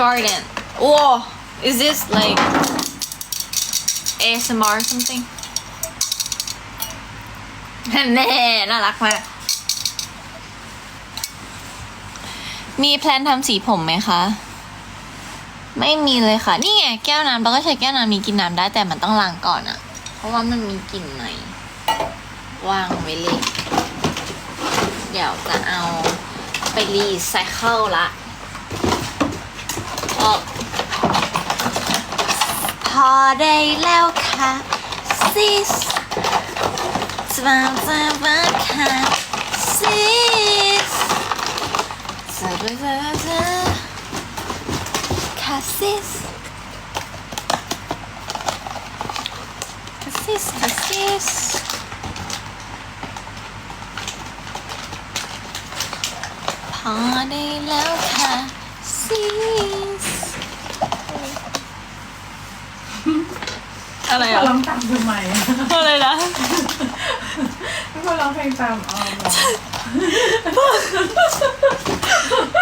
garden whoa is this like ASMR or something แน่น่ารักมาก มีแพลนทำสีผมไหมคะ ไม่มีเลยค่ะ นี่ไงแก้วน้ำเราก็ใช้แก้วน้ำนี้กินน้ำได้แต่มันต้องล้างก่อนอะเพราะว่ามันมีกลิ่นไหนวางไว้เลย เดี๋ยวจะเอาไปรีไซเคิลละ พอได้แล้วค่ะ ซิสสบายสบายค่ะ ซิสสบายสบายค่ะซิสค่ะซิสค่ะซิสพอได้แล้วค่ะซีส อะไรไม่อะ ร้องตามทำไมอะอะไรนะไม่มาร้องเพลงตามออมหรอ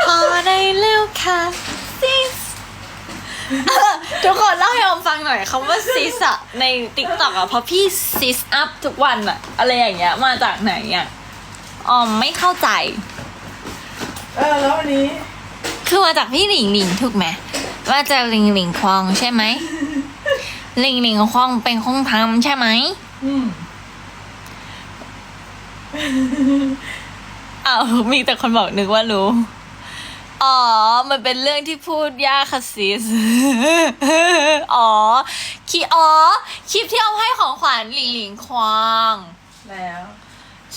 พอได้แล้วค่ะซีสทุกคนเล่าให้ออมฟังหน่อยคำว่าซีสอะในติ๊กต็อกอะเพราะพี่ซีสอัพทุกวันอะอะไรอย่างเงี้ยมาจากไหนอะออมไม่เข้าใจ เออแล้ววันนี้คือมาจากพี่หลิงหลิงถูกไหมมาจากหลิงหลิงควองใช่ไหม หลิงหลิงควองเป็นคงทำใช่ไหมอืมอ้าวมีแต่คนบอกนึกว่ารู้ อ๋อ มันเป็นเรื่องที่พูดยากค่ะซิสอ๋อคลิปอ๋อคลิปที่เอาให้ของขวัญหลิงหลิงควางแล้ว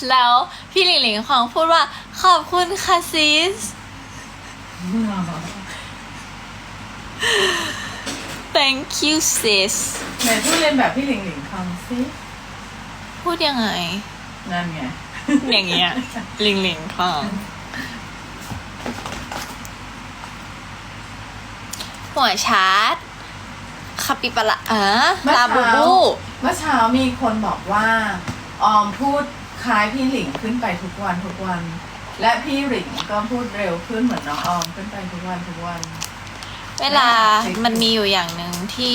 แล้วพี่หลิงหลิงควางพูดว่า ขอบคุณค่ะซิส thank you sis ไหนพูดเรียนแบบพี่หลิงหลิงคำสิพูดยังไง นั่นไง อย่างเงี้ยหลิงหลิงควางหัวชาร์จคาปิปะละอะเมื่อลาเช้าบูบู เมื่อเช้ามีคนบอกว่าออมพูดคล้ายพี่หลิงขึ้นไปทุกวันทุกวัน และพี่หลิงก็พูดเร็วขึ้นเหมือนน้องออมขึ้นไปทุกวันทุกวัน เวลามันมีอยู่อย่างหนึ่ง ที่